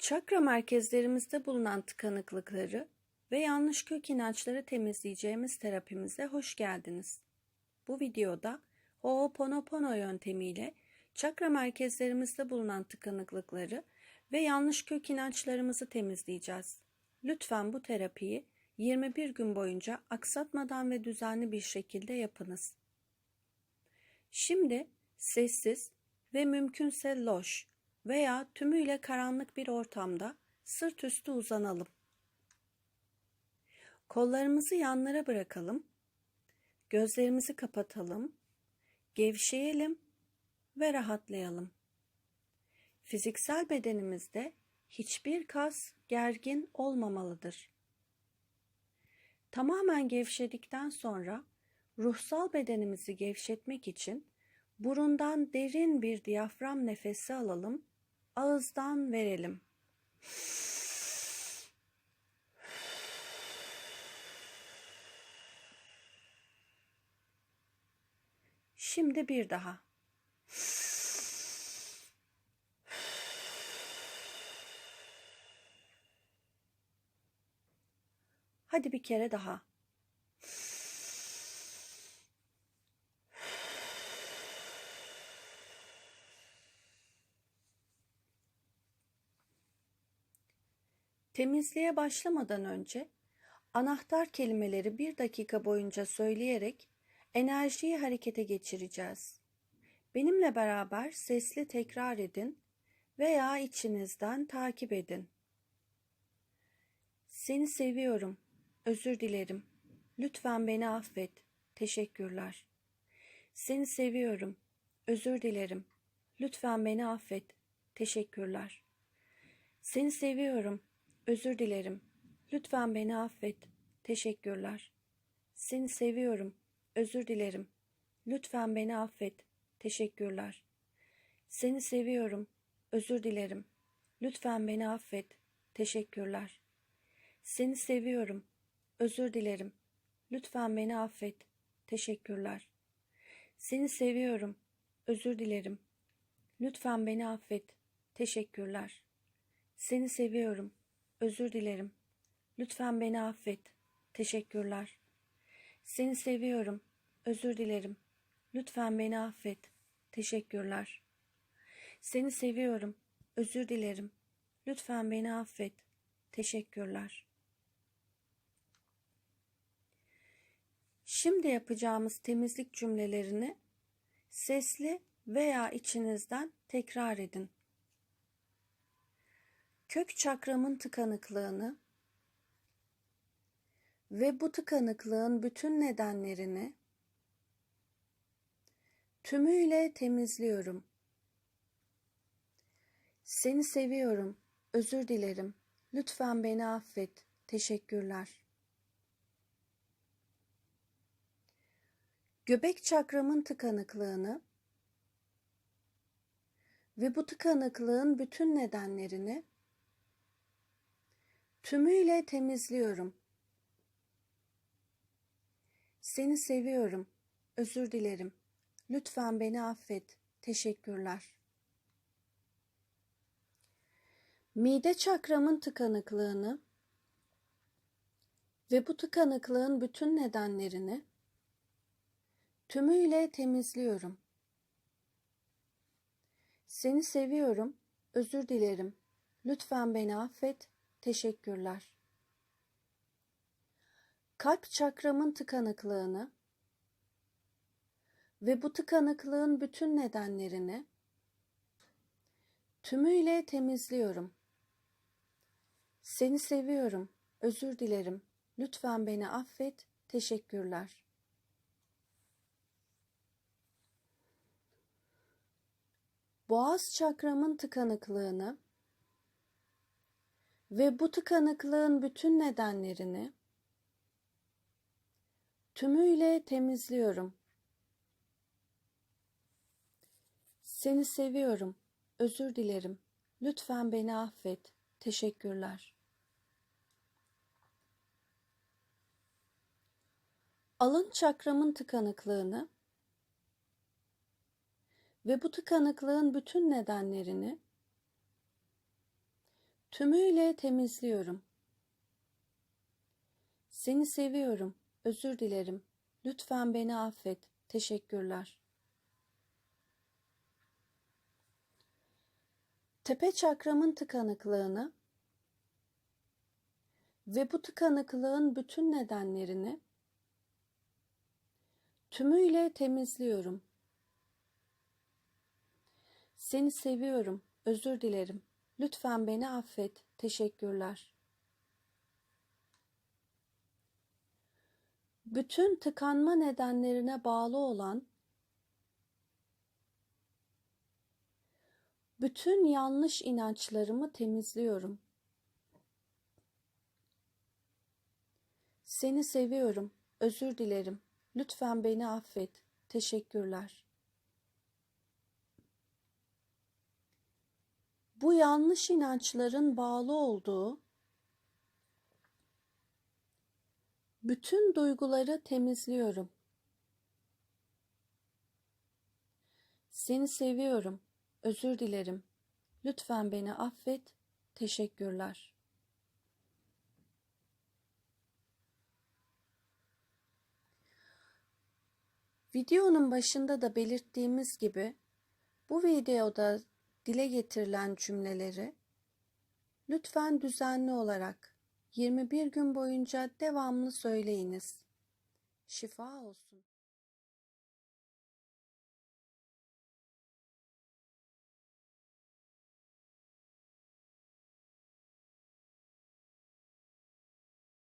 Çakra merkezlerimizde bulunan tıkanıklıkları ve yanlış kök inançları temizleyeceğimiz terapimize hoş geldiniz. Bu videoda Ho'oponopono yöntemiyle çakra merkezlerimizde bulunan tıkanıklıkları ve yanlış kök inançlarımızı temizleyeceğiz. Lütfen bu terapiyi 21 gün boyunca aksatmadan ve düzenli bir şekilde yapınız. Şimdi sessiz ve mümkünse loş veya tümüyle karanlık bir ortamda sırt üstü uzanalım. Kollarımızı yanlara bırakalım. Gözlerimizi kapatalım. Gevşeyelim ve rahatlayalım. Fiziksel bedenimizde hiçbir kas gergin olmamalıdır. Tamamen gevşedikten sonra ruhsal bedenimizi gevşetmek için burundan derin bir diyafram nefesi alalım, ağızdan verelim. Şimdi bir daha. Hadi bir kere daha. Temizliğe başlamadan önce anahtar kelimeleri bir dakika boyunca söyleyerek enerjiyi harekete geçireceğiz. Benimle beraber sesli tekrar edin veya içinizden takip edin. Seni seviyorum. Özür dilerim. Lütfen beni affet. Teşekkürler. Seni seviyorum. Özür dilerim. Lütfen beni affet. Teşekkürler. Seni seviyorum. Özür dilerim. Lütfen beni affet. Teşekkürler. Seni seviyorum. Özür dilerim. Lütfen beni affet. Teşekkürler. Seni seviyorum. Özür dilerim. Lütfen beni affet. Teşekkürler. Seni seviyorum. Özür dilerim. Lütfen beni affet. Teşekkürler. Seni seviyorum. Özür dilerim. Lütfen beni affet. Teşekkürler. Seni seviyorum. Özür dilerim. Lütfen beni affet. Teşekkürler. Seni seviyorum. Özür dilerim. Lütfen beni affet. Teşekkürler. Seni seviyorum. Özür dilerim. Lütfen beni affet. Teşekkürler. Şimdi yapacağımız temizlik cümlelerini sesli veya içinizden tekrar edin. Kök çakramın tıkanıklığını ve bu tıkanıklığın bütün nedenlerini tümüyle temizliyorum. Seni seviyorum. Özür dilerim. Lütfen beni affet. Teşekkürler. Göbek çakramın tıkanıklığını ve bu tıkanıklığın bütün nedenlerini tümüyle temizliyorum. Seni seviyorum. Özür dilerim. Lütfen beni affet. Teşekkürler. Mide çakramın tıkanıklığını ve bu tıkanıklığın bütün nedenlerini tümüyle temizliyorum. Seni seviyorum. Özür dilerim. Lütfen beni affet. Teşekkürler. Kalp çakramın tıkanıklığını ve bu tıkanıklığın bütün nedenlerini tümüyle temizliyorum. Seni seviyorum. Özür dilerim. Lütfen beni affet. Teşekkürler. Boğaz çakramın tıkanıklığını ve bu tıkanıklığın bütün nedenlerini tümüyle temizliyorum. Seni seviyorum. Özür dilerim. Lütfen beni affet. Teşekkürler. Alın çakramın tıkanıklığını ve bu tıkanıklığın bütün nedenlerini Tümüyle temizliyorum. Seni seviyorum. Özür dilerim. Lütfen beni affet. Teşekkürler. Tepe çakramın tıkanıklığını ve bu tıkanıklığın bütün nedenlerini tümüyle temizliyorum. Seni seviyorum. Özür dilerim. Lütfen beni affet. Teşekkürler. Bütün tıkanma nedenlerine bağlı olan bütün yanlış inançlarımı temizliyorum. Seni seviyorum. Özür dilerim. Lütfen beni affet. Teşekkürler. Bu yanlış inançların bağlı olduğu bütün duyguları temizliyorum. Seni seviyorum. Özür dilerim. Lütfen beni affet. Teşekkürler. Videonun başında da belirttiğimiz gibi bu videoda dile getirilen cümleleri lütfen düzenli olarak 21 gün boyunca devamlı söyleyiniz. Şifa olsun.